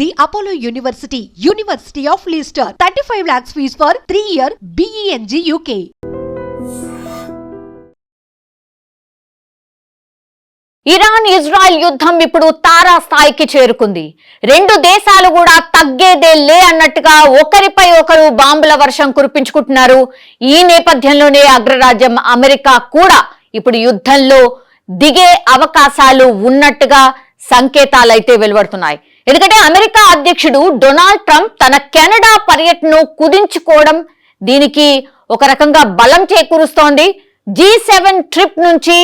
The Apollo University, University of Leicester. 35 lakhs fees for 3 year BENG UK Iran Israel యుద్ధం ఇప్పుడు తారా స్థాయికి చేరుకుంది. రెండు దేశాలు కూడా తగ్గేదే లే అన్నట్టుగా ఒకరిపై ఒకరు బాంబుల వర్షం కురిపించుకుంటున్నారు. ఈ నేపథ్యంలోనే అగ్రరాజ్యం అమెరికా కూడా ఇప్పుడు యుద్ధంలో దిగే అవకాశాలు ఉన్నట్టుగా సంకేతాలైతే వెలువడుతున్నాయి. ఎందుకంటే అమెరికా అధ్యక్షుడు డొనాల్డ్ ట్రంప్ తన కెనడా పర్యటనను కుదించుకోవడం దీనికి ఒక రకంగా బలం చేకూరుస్తోంది. జీ సెవెన్ ట్రిప్ నుంచి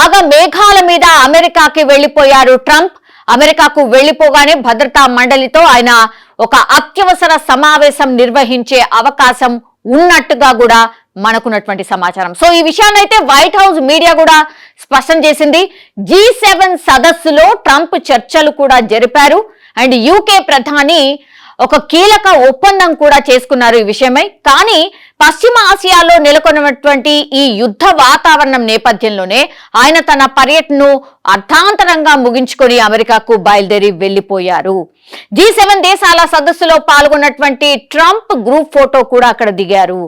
ఆగ మేఘాల మీద అమెరికాకి వెళ్ళిపోయారు ట్రంప్. అమెరికాకు వెళ్ళిపోగానే భద్రతా మండలితో ఆయన ఒక అత్యవసర సమావేశం నిర్వహించే అవకాశం ఉన్నట్టుగా కూడా మనకున్నటువంటి సమాచారం. సో ఈ విషయాన్ని అయితే వైట్ హౌస్ మీడియా కూడా స్పష్టం చేసింది. జీ సెవెన్ సదస్సులో ట్రంప్ చర్చలు కూడా జరిపారు. అండ్ యూకే ప్రధాని ఒక కీలక ఒప్పందం కూడా చేసుకున్నారు ఈ విషయమై. కానీ పశ్చిమ ఆసియాలో నెలకొన్నటువంటి ఈ యుద్ధ వాతావరణం నేపథ్యంలోనే ఆయన తన పర్యటనను అర్థాంతరంగా ముగించుకొని అమెరికాకు బయలుదేరి వెళ్ళిపోయారు జీ సెవెన్ దేశాల సదస్సులో పాల్గొన్నటువంటి ట్రంప్ గ్రూప్ ఫోటో కూడా అక్కడ దిగారు.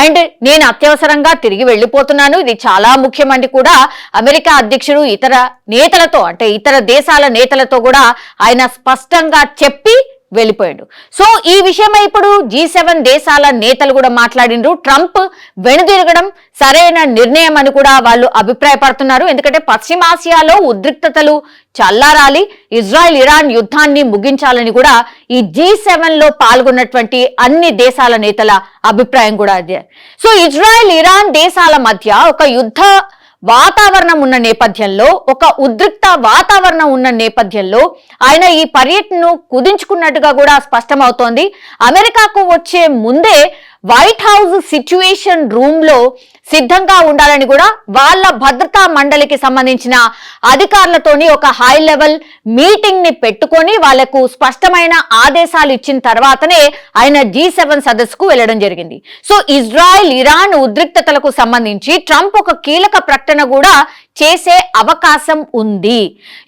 అండ్ నేను అత్యవసరంగా తిరిగి వెళ్ళిపోతున్నాను ఇది చాలా ముఖ్యమండి కూడా. అమెరికా అధ్యక్షుడు ఇతర నేతలతో అంటే ఇతర దేశాల నేతలతో కూడా ఆయన స్పష్టంగా చెప్పి వెళ్ళిపోయాడు. సో ఈ విషయమై ఇప్పుడు జీ సెవెన్ దేశాల నేతలు కూడా మాట్లాడిండ్రు. ట్రంప్ వెనుదిరగడం సరైన నిర్ణయం అని కూడా వాళ్ళు అభిప్రాయపడుతున్నారు. ఎందుకంటే పశ్చిమాసియాలో ఉద్రిక్తతలు చల్లారాలి. ఇజ్రాయెల్ ఇరాన్ యుద్ధాన్ని ముగించాలని కూడా ఈ జీ సెవెన్లో పాల్గొన్నటువంటి అన్ని దేశాల నేతల అభిప్రాయం కూడా అదే. సో ఇజ్రాయెల్ ఇరాన్ దేశాల మధ్య ఒక యుద్ధ వాతావరణం ఉన్న నేపథ్యంలో ఒక ఉద్రిక్త వాతావరణం ఉన్న నేపథ్యంలో ఆయన ఈ పర్యటనను కుదించుకున్నట్టుగా కూడా స్పష్టమవుతోంది. అమెరికాకు వచ్చే ముందే వైట్ హౌస్ సిచ్యువేషన్ రూమ్లో సిద్ధంగా ఉండాలని కూడా వాళ్ళ భద్రతా మండలికి సంబంధించిన అధికారులతోని ఒక హై లెవెల్ మీటింగ్ని పెట్టుకొని వాళ్ళకు స్పష్టమైన ఆదేశాలు ఇచ్చిన తర్వాతనే ఆయన జీ సెవెన్ సదస్సుకు వెళ్ళడం జరిగింది. సో ఇజ్రాయెల్ ఇరాన్ ఉద్రిక్తతలకు సంబంధించి ట్రంప్ ఒక కీలక ప్రకటన కూడా చేసే అవకాశం ఉంది.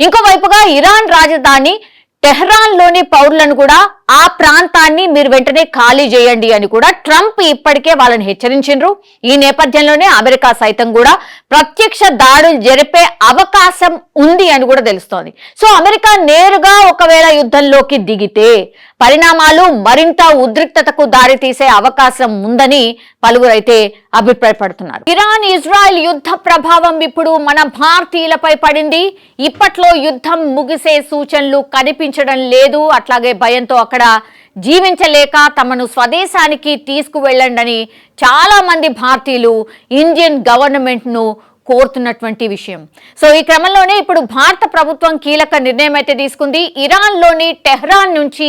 ఇంకోవైపుగా ఇరాన్ రాజధాని టెహ్రాన్లోని పౌరులను కూడా ఆ ప్రాంతాన్ని మీరు వెంటనే ఖాళీ చేయండి అని కూడా ట్రంప్ ఇప్పటికే వాళ్ళని హెచ్చరించిండ్రు. ఈ నేపథ్యంలోనే అమెరికా సైతం కూడా ప్రత్యక్ష దాడులు జరిపే అవకాశం ఉంది అని కూడా తెలుస్తోంది. సో అమెరికా నేరుగా ఒకవేళ యుద్ధంలోకి దిగితే పరిణామాలు మరింత ఉద్రిక్తతకు దారితీసే అవకాశం ఉందని పలువురైతే అభిప్రాయపడుతున్నారు. ఇరాన్ ఇజ్రాయెల్ యుద్ధ ప్రభావం ఇప్పుడు మన భారతీయులపై పడింది. ఇప్పట్లో యుద్ధం ముగిసే సూచనలు కనిపించడం లేదు. అట్లాగే భయంతో అక్కడ జీవించలేక తమను స్వదేశానికి తీసుకువెళ్ళండి చాలామంది భారతీయులు ఇండియన్ గవర్నమెంట్ను కోరుతున్నటువంటి విషయం. సో ఈ క్రమంలోనే ఇప్పుడు భారత ప్రభుత్వం కీలక నిర్ణయం అయితే తీసుకుంది. ఇరాన్లోని టెహ్రాన్ నుంచి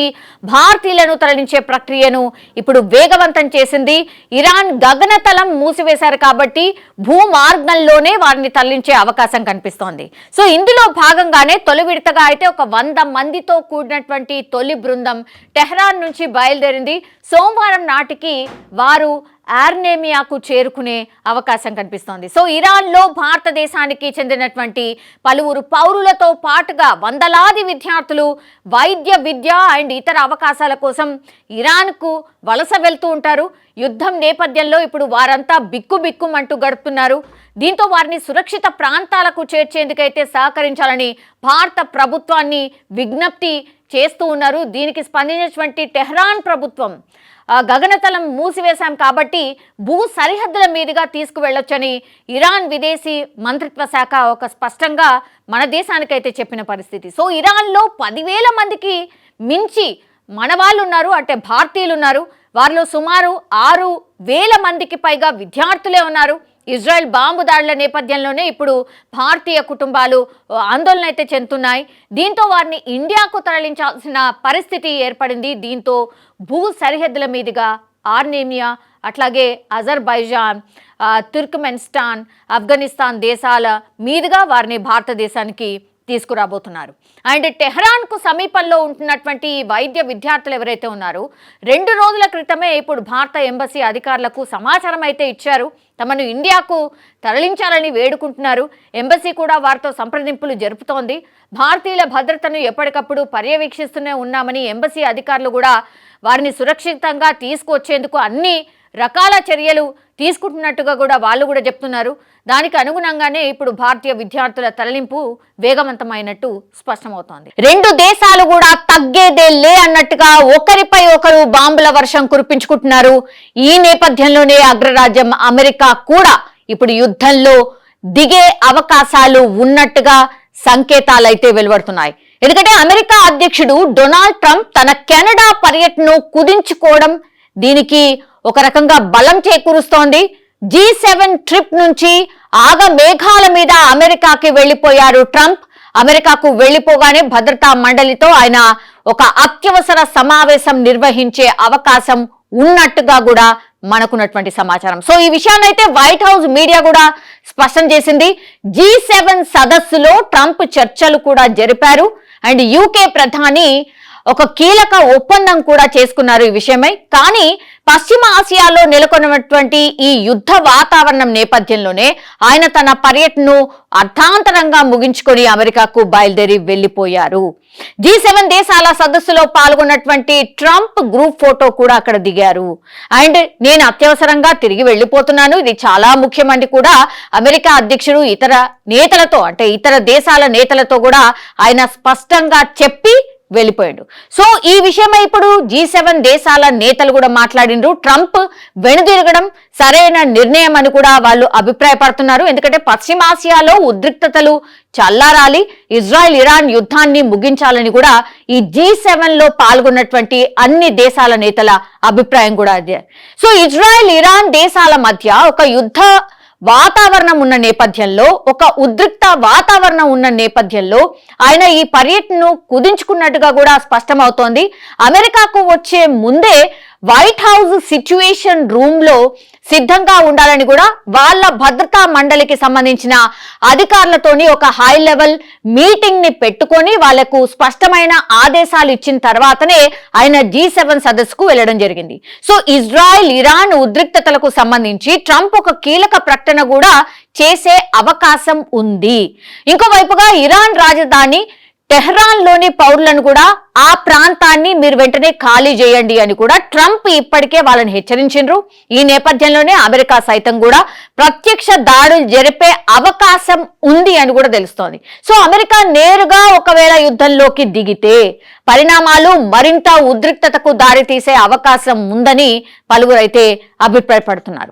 భారతీయులను తరలించే ప్రక్రియను ఇప్పుడు వేగవంతం చేసింది. ఇరాన్ గగనతలం మూసివేశారు కాబట్టి భూమార్గంలోనే వారిని తరలించే అవకాశం కనిపిస్తోంది. సో ఇందులో భాగంగానే తొలి విడతగా అయితే ఒక వంద మందితో కూడినటువంటి తొలి బృందం టెహ్రాన్ నుంచి బయలుదేరింది. సోమవారం నాటికి వారు ఆర్నేమియాకు చేరుకునే అవకాశం కనిపిస్తోంది. సో ఇరాన్లో భారతదేశానికి చెందినటువంటి పలువురు పౌరులతో పాటుగా వందలాది విద్యార్థులు వైద్య విద్య అండ్ ఇతర అవకాశాల కోసం ఇరాన్కు వలస వెళ్తూ ఉంటారు. యుద్ధం నేపథ్యంలో ఇప్పుడు వారంతా బిక్కు బిక్కుమంటూ గడుపుతున్నారు. దీంతో వారిని సురక్షిత ప్రాంతాలకు చేర్చేందుకైతే సహకరించాలని భారత ప్రభుత్వాన్ని విజ్ఞప్తి చేస్తూ ఉన్నారు. దీనికి స్పందించినటువంటి టెహ్రాన్ ప్రభుత్వం గగనతలం మూసివేశాం కాబట్టి భూ సరిహద్దుల మీదుగా తీసుకువెళ్ళొచ్చని ఇరాన్ విదేశీ మంత్రిత్వ శాఖ ఒక స్పష్టంగా మన దేశానికైతే చెప్పిన పరిస్థితి. సో ఇరాన్లో పదివేల మందికి మించి మన వాళ్ళు ఉన్నారు అంటే భారతీయులు ఉన్నారు వారిలో సుమారు ఆరు వేల మందికి పైగా విద్యార్థులే ఉన్నారు. ఇజ్రాయెల్ బాంబు దాడుల నేపథ్యంలోనే ఇప్పుడు భారతీయ కుటుంబాలు ఆందోళన అయితే చెందుతున్నాయి. దీంతో వారిని ఇండియాకు తరలించాల్సిన పరిస్థితి ఏర్పడింది. దీంతో భూ సరిహద్దుల మీదుగా ఆర్నేమియా అట్లాగే అజర్బైజాన్ తుర్క్మెనిస్తాన్ ఆఫ్ఘనిస్తాన్ దేశాల మీదుగా వారిని భారతదేశానికి తీసుకురాబోతున్నారు. అండ్ టెహ్రాన్కు సమీపంలో ఉంటున్నటువంటి ఈ వైద్య విద్యార్థులు ఎవరైతే ఉన్నారో రెండు రోజుల క్రితమే ఇప్పుడు భారత ఎంబసీ అధికారులకు సమాచారం అయితే ఇచ్చారు. తమను ఇండియాకు తరలించాలని వేడుకుంటున్నారు. ఎంబసీ కూడా వారితో సంప్రదింపులు జరుపుతోంది. భారతీయుల భద్రతను ఎప్పటికప్పుడు పర్యవేక్షిస్తూనే ఉన్నామని ఎంబసీ అధికారులు కూడా వారిని సురక్షితంగా తీసుకువచ్చేందుకు అన్ని రకాల చర్యలు తీసుకుంటున్నట్టుగా కూడా వాళ్ళు కూడా చెప్తున్నారు. దానికి అనుగుణంగానే ఇప్పుడు భారతీయ విద్యార్థుల తరలింపు వేగవంతమైనట్టు స్పష్టమవుతోంది. రెండు దేశాలు కూడా తగ్గేదే లే అన్నట్టుగా ఒకరిపై ఒకరు బాంబుల వర్షం కురిపించుకుంటున్నారు. ఈ నేపథ్యంలోనే అగ్రరాజ్యం అమెరికా కూడా ఇప్పుడు యుద్ధంలో దిగే అవకాశాలు ఉన్నట్టుగా సంకేతాలైతే వెలువడుతున్నాయి. ఎందుకంటే అమెరికా అధ్యక్షుడు డొనాల్డ్ ట్రంప్ తన కెనడా పర్యటనను కుదించుకోవడం దీనికి ఒక రకంగా బలం చేకూరుస్తోంది. జీ సెవెన్ ట్రిప్ నుంచి ఆగ మేఘాల మీద అమెరికాకి వెళ్ళిపోయారు ట్రంప్. అమెరికాకు వెళ్ళిపోగానే భద్రతా మండలితో ఆయన ఒక అత్యవసర సమావేశం నిర్వహించే అవకాశం ఉన్నట్టుగా కూడా మనకున్నటువంటి సమాచారం. సో ఈ విషయాన్ని అయితే వైట్ హౌస్ మీడియా కూడా స్పష్టం చేసింది. జీ సెవెన్ సదస్సులో ట్రంప్ చర్చలు కూడా జరిపారు. అండ్ యూకే ప్రధాని ఒక కీలక ఒప్పందం కూడా చేసుకున్నారు ఈ విషయమై. కానీ పశ్చిమ ఆసియాలో నెలకొన్నటువంటి ఈ యుద్ధ వాతావరణం నేపథ్యంలోనే ఆయన తన పర్యటనను అర్థాంతరంగా ముగించుకొని అమెరికాకు బయలుదేరి వెళ్ళిపోయారు జీ సెవెన్ దేశాల సదస్సులో పాల్గొన్నటువంటి ట్రంప్ గ్రూప్ ఫోటో కూడా అక్కడ దిగారు. అండ్ నేను అత్యవసరంగా తిరిగి వెళ్ళిపోతున్నాను ఇది చాలా ముఖ్యమండి కూడా. అమెరికా అధ్యక్షుడు ఇతర నేతలతో అంటే ఇతర దేశాల నేతలతో కూడా ఆయన స్పష్టంగా చెప్పి వెళ్ళిపోయాడు. సో ఈ విషయమై ఇప్పుడు జీ సెవెన్ దేశాల నేతలు కూడా మాట్లాడిండ్రు. ట్రంప్ వెనుదిరగడం సరైన నిర్ణయం అని కూడా వాళ్ళు అభిప్రాయపడుతున్నారు. ఎందుకంటే పశ్చిమాసియాలో ఉద్రిక్తతలు చల్లారాలి ఇజ్రాయెల్ ఇరాన్ యుద్ధాన్ని ముగించాలని కూడా ఈ జీ సెవెన్లో పాల్గొన్నటువంటి అన్ని దేశాల నేతల అభిప్రాయం కూడా అదే. సో ఇజ్రాయెల్ ఇరాన్ దేశాల మధ్య ఒక యుద్ధ వాతావరణం ఉన్న నేపథ్యంలో ఒక ఉద్రిక్త వాతావరణం ఉన్న నేపథ్యంలో ఆయన ఈ పర్యటనను కుదించుకున్నట్టుగా కూడా స్పష్టమవుతోంది. అమెరికాకు వచ్చే ముందే వైట్ హౌస్ సిచ్యువేషన్ రూమ్లో సిద్ధంగా ఉండాలని కూడా వాళ్ళ భద్రతా మండలికి సంబంధించిన అధికారులతోని ఒక హై లెవెల్ మీటింగ్ని పెట్టుకొని వాళ్ళకు స్పష్టమైన ఆదేశాలు ఇచ్చిన తర్వాతనే ఆయన జీ సెవెన్ సదస్సుకు వెళ్ళడం జరిగింది. సో ఇజ్రాయెల్ ఇరాన్ ఉద్రిక్తతలకు సంబంధించి ట్రంప్ ఒక కీలక ప్రకటన కూడా చేసే అవకాశం ఉంది. ఇంకోవైపుగా ఇరాన్ రాజధాని టెహ్రాన్లోని పౌరులను కూడా ఆ ప్రాంతాన్ని మీరు వెంటనే ఖాళీ చేయండి అని కూడా ట్రంప్ ఇప్పటికే వాళ్ళని హెచ్చరించిండ్రు. ఈ నేపథ్యంలోనే అమెరికా సైతం కూడా ప్రత్యక్ష దాడులు జరిపే అవకాశం ఉంది అని కూడా తెలుస్తోంది. సో అమెరికా నేరుగా ఒకవేళ యుద్ధంలోకి దిగితే పరిణామాలు మరింత ఉద్రిక్తతకు దారితీసే అవకాశం ఉందని పలువురైతే అభిప్రాయపడుతున్నారు.